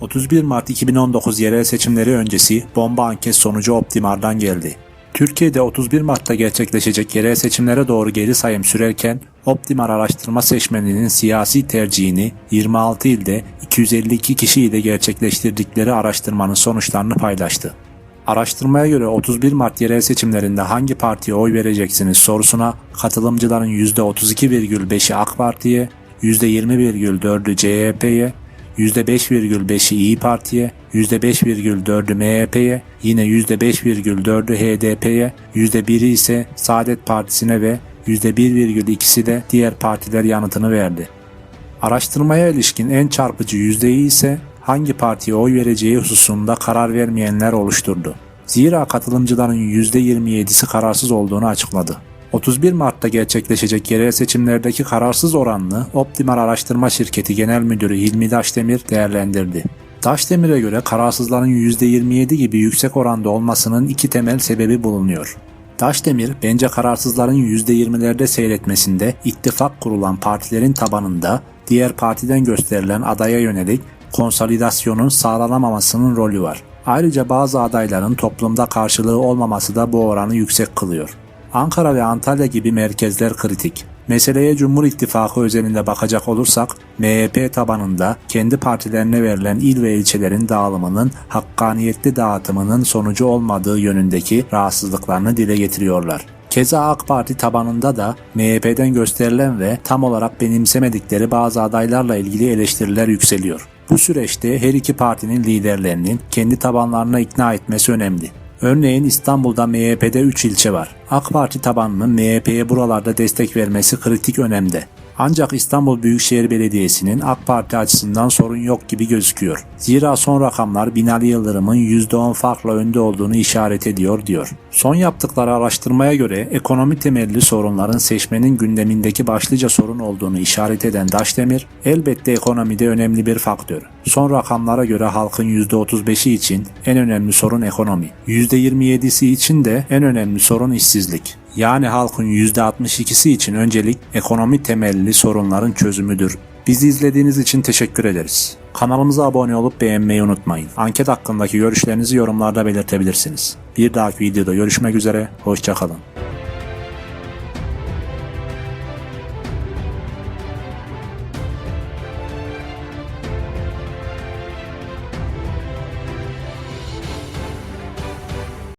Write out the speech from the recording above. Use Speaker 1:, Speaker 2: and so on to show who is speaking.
Speaker 1: 31 Mart 2019 yerel seçimleri öncesi bomba anket sonucu Optimar'dan geldi. Türkiye'de 31 Mart'ta gerçekleşecek yerel seçimlere doğru geri sayım sürerken Optimar araştırma seçmeninin siyasi tercihini 26 ilde 252 kişi ile gerçekleştirdikleri araştırmanın sonuçlarını paylaştı. Araştırmaya göre 31 Mart yerel seçimlerinde hangi partiye oy vereceksiniz sorusuna katılımcıların %32,5'i AK Parti'ye, %20,4'ü CHP'ye, %5,5'i İyi Parti'ye, %5,4'ü MHP'ye, yine %5,4'ü HDP'ye, %1'i ise Saadet Partisi'ne ve %1,2'si de diğer partiler yanıtını verdi. Araştırmaya ilişkin en çarpıcı yüzdeyi ise hangi partiye oy vereceği hususunda karar vermeyenler oluşturdu. Zira katılımcıların %27'si kararsız olduğunu açıkladı. 31 Mart'ta gerçekleşecek yerel seçimlerdeki kararsız oranını Optimal Araştırma Şirketi Genel Müdürü Hilmi Daşdemir değerlendirdi. Daşdemir'e göre kararsızların %27 gibi yüksek oranda olmasının iki temel sebebi bulunuyor. Daşdemir bence kararsızların %20'lerde seyretmesinde ittifak kurulan partilerin tabanında diğer partiden gösterilen adaya yönelik konsolidasyonun sağlanamamasının rolü var. Ayrıca bazı adayların toplumda karşılığı olmaması da bu oranı yüksek kılıyor. Ankara ve Antalya gibi merkezler kritik. Meseleye Cumhur İttifakı özelinde bakacak olursak MHP tabanında kendi partilerine verilen il ve ilçelerin dağılımının hakkaniyetli dağıtımının sonucu olmadığı yönündeki rahatsızlıklarını dile getiriyorlar. Keza AK Parti tabanında da MHP'den gösterilen ve tam olarak benimsemedikleri bazı adaylarla ilgili eleştiriler yükseliyor. Bu süreçte her iki partinin liderlerinin kendi tabanlarına ikna etmesi önemli. Örneğin İstanbul'da MHP'de 3 ilçe var. AK Parti tabanının MHP'ye buralarda destek vermesi kritik önemde. Ancak İstanbul Büyükşehir Belediyesi'nin AK Parti açısından sorun yok gibi gözüküyor. Zira son rakamlar Binali Yıldırım'ın %10 farkla önde olduğunu işaret ediyor diyor. Son yaptıkları araştırmaya göre ekonomi temelli sorunların seçmenin gündemindeki başlıca sorun olduğunu işaret eden Daşdemir, elbette ekonomide önemli bir faktör. Son rakamlara göre halkın %35'i için en önemli sorun ekonomi. %27'si için de en önemli sorun işsizlik. Yani halkın %62'si için öncelik ekonomi temelli sorunların çözümüdür. Bizi izlediğiniz için teşekkür ederiz. Kanalımıza abone olup beğenmeyi unutmayın. Anket hakkındaki görüşlerinizi yorumlarda belirtebilirsiniz. Bir dahaki videoda görüşmek üzere, hoşçakalın.